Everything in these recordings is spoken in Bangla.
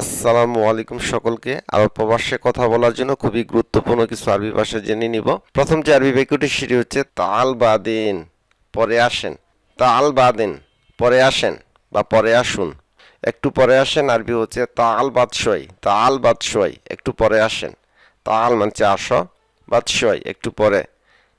আসসালামু আলাইকুম সকলকে। আরব প্রবাসে কথা বলার জন্য খুবই গুরুত্বপূর্ণ কিছু আরবি ভাষা জেনে নিব। প্রথম যে আরবি বাক্যটি, সেটি হচ্ছে তাল বাদিন পরে আসেন। তাল বাদিন পরে আসেন বা পরে আসুন। একটু পরে আসেন, আরবি হচ্ছে তাল বাদশয় তাল বাদশয় একটু পরে আসেন। তাল মানছে আসো, বাদশয়, একটু পরে।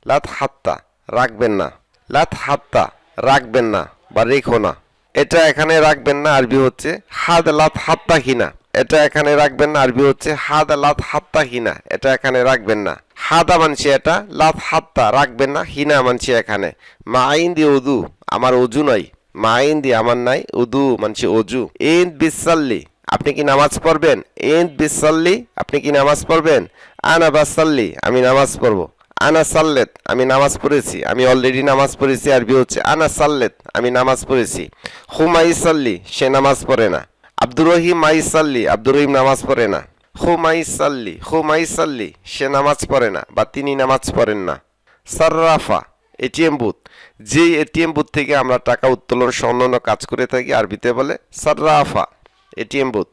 লাত হাত্তা, রাখবেন না। লাত হাত্তা, রাখবেন না বা রেখো না। এটা এখানে রাখবেন না, আরবি হচ্ছে হাদ লাত হাত্তা হিনা। এটা এখানে রাখবেন না, আরবি হচ্ছে হাদ লাত হাত্তা হিনা। এটা এখানে রাখবেন না। হাদা মানছি এটা, লাত হাত্তা রাখবেন না, হিনা মানছি এখানে। মা আইন দি উদু, আমার অজু নয় মা আইন দি আমার নাই, উদু মানছি অজু ইন বিসাল্লি, আপনি কি নামাজ পড়বেন? ইন বিসাল্লি, আপনি কি নামাজ পড়বেন? আনা বাসাল্লি, আমি নামাজ পড়ব। আনা সাল্লেত, আমি নামাজ পড়েছি। আমি অলরেডি নামাজ পড়েছি, আরবি হচ্ছে আনা সাল্লেত, আমি নামাজ পড়েছি। হুমাই সাল্লি সে নামাজ পড়ে না। আব্দুর রহিম মাই সাল্লি আব্দুর রহিম নামাজ পড়ে না। হুমাই সাল্লি হুমাই সাল্লি সে নামাজ পড়ে না, বা তিনি নামাজ পড়েন না। সার্রাফা, এটিএম বুথ যে এটিএম বুথ থেকে আমরা টাকা উত্তোলন সহ কাজ করে থাকি, আরবিতে বলে সার্রাফা, এটিএম বুথ।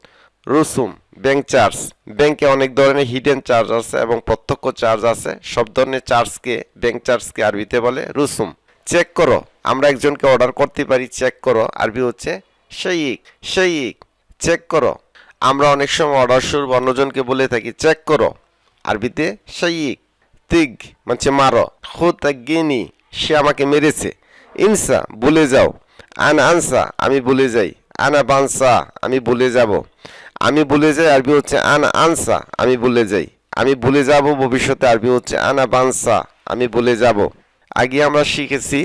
রসুম ব্যাংক চার্জ। ব্যাংকে অনেক ধরনের হিডেন চার্জ আছে এবং প্রত্যক্ষ চার্জ আছে। সব ধরনের চার্জকে ব্যাংক চার্জকে আরবিতে বলে রুসুম। চেক করো। আমরা একজনকে অর্ডার করতে পারি চেক করো। আরবি হচ্ছে সেইক সেইক চেক করো। আমরা অনেক সময় অর্ডার শুরু অন্যজনকে বলে থাকি চেক করো। আরবিতে সেইক তিগ মানে মারো। খুতাগিনি সে আমাকে মেরেছে। ইনসা, ভুলে যাও। আন আনসা, আমি বলে যাই। আনা বানসা, আমি বলে যাব। আমি বলে যাই, আরবি হচ্ছে আনা, আনসা, আমি বলে যাই। আমি বলে যাব ভবিষ্যতে, আরবি হচ্ছে আনা বানসা, আমি বলে যাব। আগে আমরা শিখেছি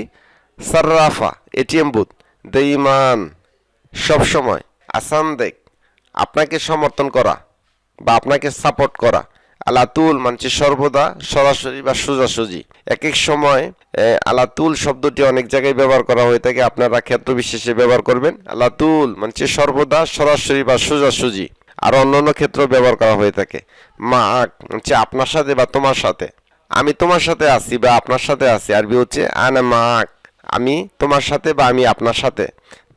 সার্রাফা, এটিএম বুথ, দেইমান সবসময় আসান দেখ, আপনাকে সমর্থন করা বা আপনাকে সাপোর্ট করা। আলাতুল মানছে সর্বদা, সরাসরি বা সোজাসুজি। এক এক সময় আলাতুল শব্দটি অনেক জায়গায় ব্যবহার করা হয়ে থাকে, আপনারা ক্ষেত্র বিশেষে ব্যবহার করবেন। আলাতুল মানছে সর্বদা, সরাসরি বা সোজাসুজি, আর অন্যান্য ক্ষেত্র ব্যবহার করা হয়ে থাকে। মা, হচ্ছে আপনার সাথে বা তোমার সাথে। আমি তোমার সাথে আছি বা আপনার সাথে আছি, আরবি হচ্ছে আনা মাক আমি তোমার সাথে বা আমি আপনার সাথে।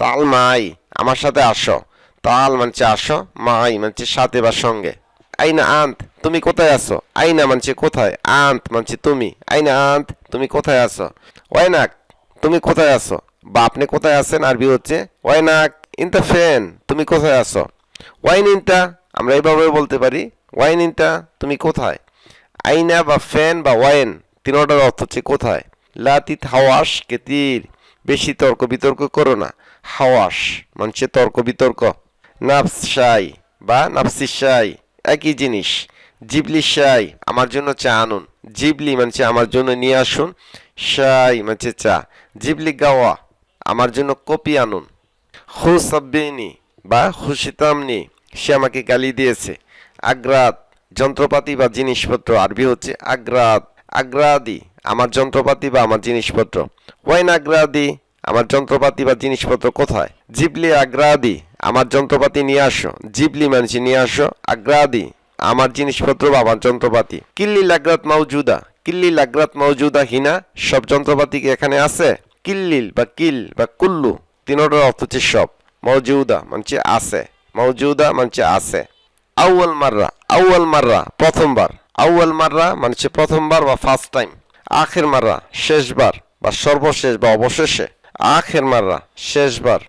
তাল মাই, আমার সাথে আসো। তাল মানছে আসো, মাই মানছে সাথে বা সঙ্গে। আইনা আন্ত তুমি কোথায় আছো? আইনা মানছে কোথায়? আন্ত মানছে তুমি। আইনা আন্ত তুমি কোথায় আছো? ওয়াইনাক, তুমি কোথায় আছো? বা আপনি কোথায় আছেন? আরবি হচ্ছে ওয়াইনাক, ইন দ্য ফ্যান, তুমি কোথায় আছো? ওয়াইন ইনটা, আমরা এইভাবে বলতে পারি। ওয়াইন ইনটা, তুমি কোথায়? আইনা বা ফ্যান বা ওয়াইন তিনোটার অর্থ হচ্ছে কোথায়? লাতিত হাওয়াস কেতির। বেশি তর্ক বিতর্ক করো না। হাওয়াস মানছে তর্ক বিতর্ক। নাফসাই বা নাফসিসাই, একই জিনিস। জিবলি শাই, আমার জন্য চা আনুন। জিবলি মানছে আমার জন্য নিয়ে আসুন। শাই মানছে চা। জিবলি গাওয়া, আমার জন্য কপি আনুন। খুসাব্বিনি বা খুশিতামনি, সে আমাকে গালি দিয়েছে। আগ্রাত, যন্ত্রপাতি বা জিনিসপত্র। আরবি হচ্ছে আগ্রাত। আগ্রাদি, আমার যন্ত্রপাতি বা আমার জিনিসপত্র। ওয়াইন আগ্রাদি, আমার যন্ত্রপাতি বা জিনিসপত্র কোথায়? জিবলি আগ্রাদি, আমার যন্ত্রপাতি নিয়ে আসো। জিবলি মানছি নিয়ে আসো। আগ্রাদি আমার জিনিসপত্র বা আমার যন্ত্রপাতি। কিল্লি লাগ্রাত মাউজুদা। কিল্লি লাগ্রাত মাউজুদা হিনা, সব যন্ত্রপাতি কি এখানে আছে? কিল্লিল বা কিল বা কুল্লু, তিনোটার অর্থ হচ্ছে সব। মৌজুদা মানছে আছে। মৌজুদা মানছে আছে। আউয়াল মাররা আউয়াল মাররা, প্রথমবার। আউয়াল মাররা মানছে প্রথমবার বা ফার্স্ট টাইম আখের মাররা, শেষবার বা সর্বশেষ বা অবশেষে। আখের মাররা, শেষবার।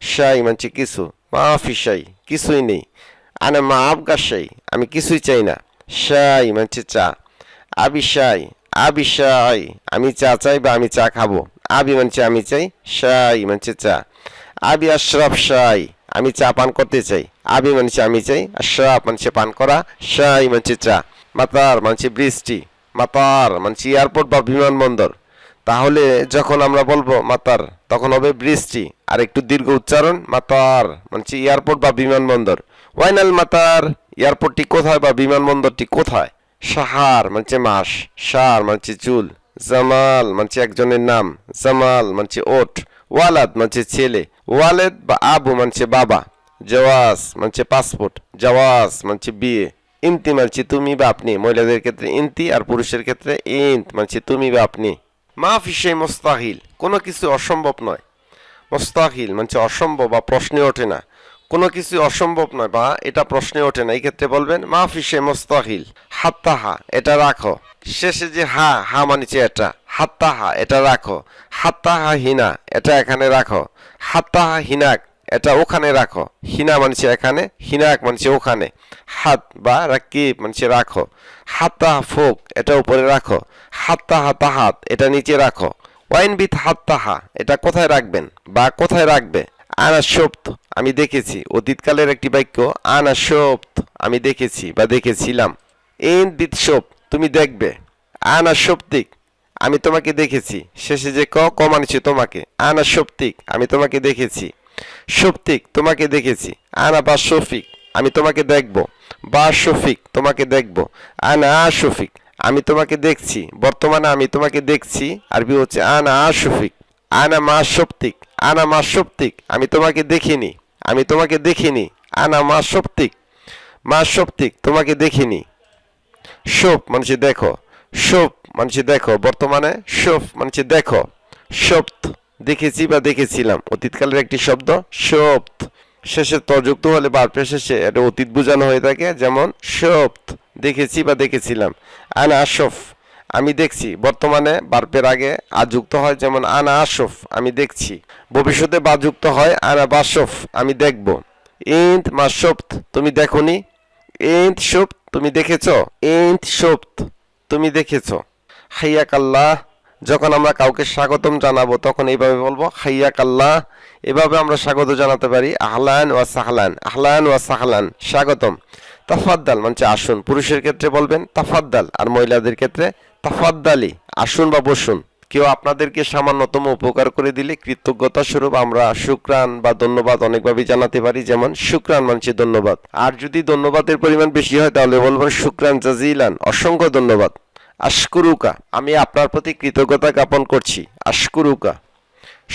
শাই মানছে কিছু। মাফি শাই, কিছুই নেই। আনে মা আবগা শাই, আমি কিছুই চাই না। শাই মানছে চা। আবি শাই আবি শাই, আমি চা চাই বা আমি চা খাব। আবি মানছে আমি চাই, শাই মানছে চা। আবি আশরাফ সাই আমি চা পান করতে চাই। আবি মানছে আমি চাই, আশরাফ মানছে পান করা, শাই মানছে চা। মাতার মানছে বৃষ্টি, মাতার মানছে এয়ারপোর্ট বা বিমানবন্দর। তাহলে যখন আমরা বলব মাতার, তখন হবে বৃষ্টি। আর একটু দীর্ঘ উচ্চারণ, মাতার মানছে এয়ারপোর্ট বা বিমানবন্দর। ওয়াইনাল মাতার এয়ারপোর্টটি কোথায় বা বিমানবন্দরটি কোথায়? সাহার, মানছে মাস, সার, মানছে চুল, জামাল, মানছে একজনের নাম, জামাল, মানছে ওট, ওয়ালাদ, মানছে ছেলে, ওয়ালেদ বা আবু, মানছে বাবা, জওয়াজ, মানছে পাসপোর্ট, জওয়াজ, মানছে বিয়ে, ইন্তি মানছে তুমি বা আপনি, মহিলাদের ক্ষেত্রে ইন্তি আর পুরুষের ক্ষেত্রে ইন্ত মানছে তুমি বা আপনি। মাফি সেই মোস্তাহিল, কোনো কিছু অসম্ভব নয়। মোস্তাহিল মানছে অসম্ভব বা প্রশ্নে ওঠে না। কোনো কিছু অসম্ভব নয়, বা এটা প্রশ্নে ওঠে না। এই ক্ষেত্রে বলবেন, মাফি সে মোস্তাহিল হাত্তা হা এটা রাখো। শেষে যে হা হা মানিছে এটা হাত্তা হা এটা রাখো। হাত্তা হা হিনা, এটা এখানে রাখো। হাত্তাহা হিনাক, এটা ওখানে রাখো। হিনা মানছে এখানে, হিনাক মানছে ওখানে। হাত বা রাকিব মানছে রাখো। হাত্তাহা ফোক, এটা উপরে রাখো। হাত্তাহা তাহাত, এটা নিচে রাখো। ওয়াইন বিথ হাত্তাহা, এটা কোথায় রাখবেন? বা কোথায় রাখবে? আনা সপ্ত। আমি দেখেছি। অতীতকালের একটি বাক্য, আনা সপ্ত আমি দেখেছি বা দেখেছিলাম। ইন বিথ সপ তুমি দেখবে। আনা সপ্তিক আমি তোমাকে দেখেছি। শেষে যে ক ক মানছি তোমাকে। আনা সপ্তিক আমি তোমাকে দেখেছি। সপ্তিক তোমাকে দেখেছি। আনা বা শফিক আমি তোমাকে দেখব। বা শফিক তোমাকে দেখব। আনা শফিক আমি তোমাকে দেখছি। বর্তমানে আমি তোমাকে দেখছি। আরবি হচ্ছে আনা শফিক আনা মা সপ্তিক আনা মা সপ্তিক আমি তোমাকে দেখিনি। আমি তোমাকে দেখিনি। আনা মা সপ্তিক মা সপ্তিক তোমাকে দেখিনি। শোপ, মানুষ দেখো। শোপ, মানুষ দেখো। বর্তমানে শোপ, মানুষ দেখো। সপ্ত দেখেছি বা দেখেছিলাম। অতীতকালের একটি শব্দ সপ্ত শেষে তযুক্ত হলে বারপে শেষে এটা অতীত বোঝানো হয়ে থাকে, যেমন সপ্ত দেখেছি বা দেখেছিলাম। আনা আশফ আমি দেখছি, বর্তমানে বার্পের আগে আর যুক্ত হয় যেমন আনা আশফ আমি দেখছি। ভবিষ্যতে বা যুক্ত হয় আনা বাসফ আমি দেখব। ইন্ত মাসফত তুমি দেখনি? ইন্ত সুপ্ত তুমি দেখেছ? ইন্ত সুপ্ত তুমি দেখেছ? হাইয়াক আল্লাহ যখন আমরা কাউকে স্বাগতম জানাব, তখন এইভাবে বলব হাইয়াক আল্লাহ এভাবে আমরা স্বাগত জানাতে পারি, আহলান ওয়া সাহলান, আহলান ওয়া সাহলান, স্বাগতম। তাফাদ্দাল মানে আসুন। পুরুষের ক্ষেত্রে বলবেন তাফাদ্দাল আর মহিলাদের ক্ষেত্রে তাফাদ্দালি, আসুন বা বসুন। কেউ আপনাদেরকে সামান্যতম উপকার করে দিলে কৃতজ্ঞতা স্বরূপ আমরা শুক্রান বা ধন্যবাদ অনেকভাবে জানাতে পারি, যেমন শুক্রান মানছি ধন্যবাদ। আর যদি ধন্যবাদের পরিমাণ বেশি হয়, তাহলে বলবেন শুক্রান জাজিলান, অসংখ্য ধন্যবাদ। আশকুরুকা, আমি আপনার প্রতি কৃতজ্ঞতা জ্ঞাপন করছি। আশকুরুকা,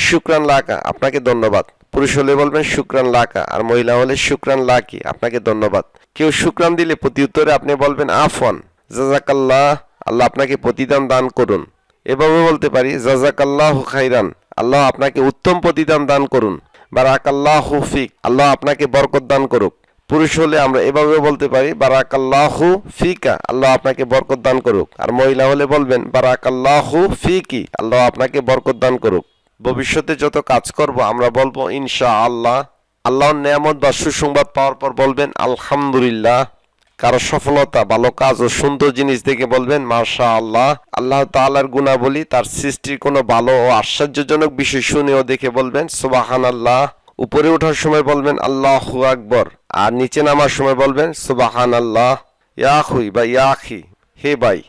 শুক্রান লাকা, আপনাকে ধন্যবাদ। পুরুষ হলে বলবেন শুক্রান লাকা আর মহিলা হলে শুক্রান লাকি, আপনাকে ধন্যবাদ। কেউ শুক্রান দিলে প্রতি উত্তরে আপনি বলবেন আফন জাজাকাল্লাহ আল্লাহ আপনাকে প্রতিদান দান করুন। এভাবে বলতে পারি জাজাকাল্লাহ খাইরান, আল্লাহ আপনাকে উত্তম প্রতিদান দান করুন। বারাকাল্লাহ হুফিক আল্লাহ আপনাকে বরকত দান করুক। পুরুষ হলে আমরা এভাবে বলতে পারি, বারাকাল্লাহু ফিকা, আল্লাহ আপনাকে বরকত দান করুক। আর মহিলা হলে বলবেন, বারাকাল্লাহু ফিকি, আল্লাহ আপনাকে বরকত দান করুক। ভবিষ্যতে যত কাজ করব আমরা বলব ইনশা আল্লাহ আল্লাহর নিয়ামত বা সুসংবাদ পাওয়ার পর বলবেন, আলহামদুলিল্লাহ। কারও সফলতা, ভালো কাজ ও সুন্দর জিনিস দেখে বলবেন মাশা আল্লাহ আল্লাহ তাআলার গুণাবলী, তার সৃষ্টির কোনো ভালো ও আশ্চর্যজনক বিষয় শুনেও দেখে বলবেন সুবাহান আল্লাহ উপরে ওঠার সময় বলবেন, আল্লাহ আকবর। আর নিচে নামার সময় বলবেন সুবাহান আল্লাহ ইয়াহুই বা ইয়াখি হে ভাই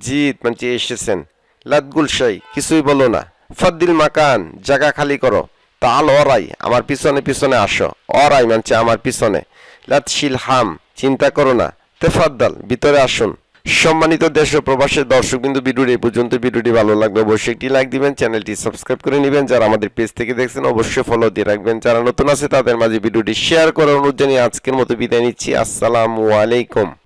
জিত মানে এসেছেন। লাদগুল শাই। কিছুই বলো না। ফদ্দিল মাকান। জায়গা খালি করো। তাল অরাই, আমার পিছনে পিছনে আসো। অরাই মানছে আমার পিছনে। লাতশিল হাম, চিন্তা করো না। তেফাদ্দাল, ভিতরে আসুন। সম্মানিত দেশ ও প্রবাসের দর্শক বিন্দু ভিডিওটি পর্যন্ত। ভিডিওটি ভালো লাগবে অবশ্যই একটি লাইক দিবেন, চ্যানেলটি সাবস্ক্রাইব করে নেবেন। যারা আমাদের পেজ থেকে দেখছেন, অবশ্যই ফলো দিয়ে রাখবেন। যারা নতুন আছে, তাদের মাঝে ভিডিওটি শেয়ার করার অনুরোধ জানিয়ে আজকের মতো বিদায় নিচ্ছি। আসসালামু আলাইকুম।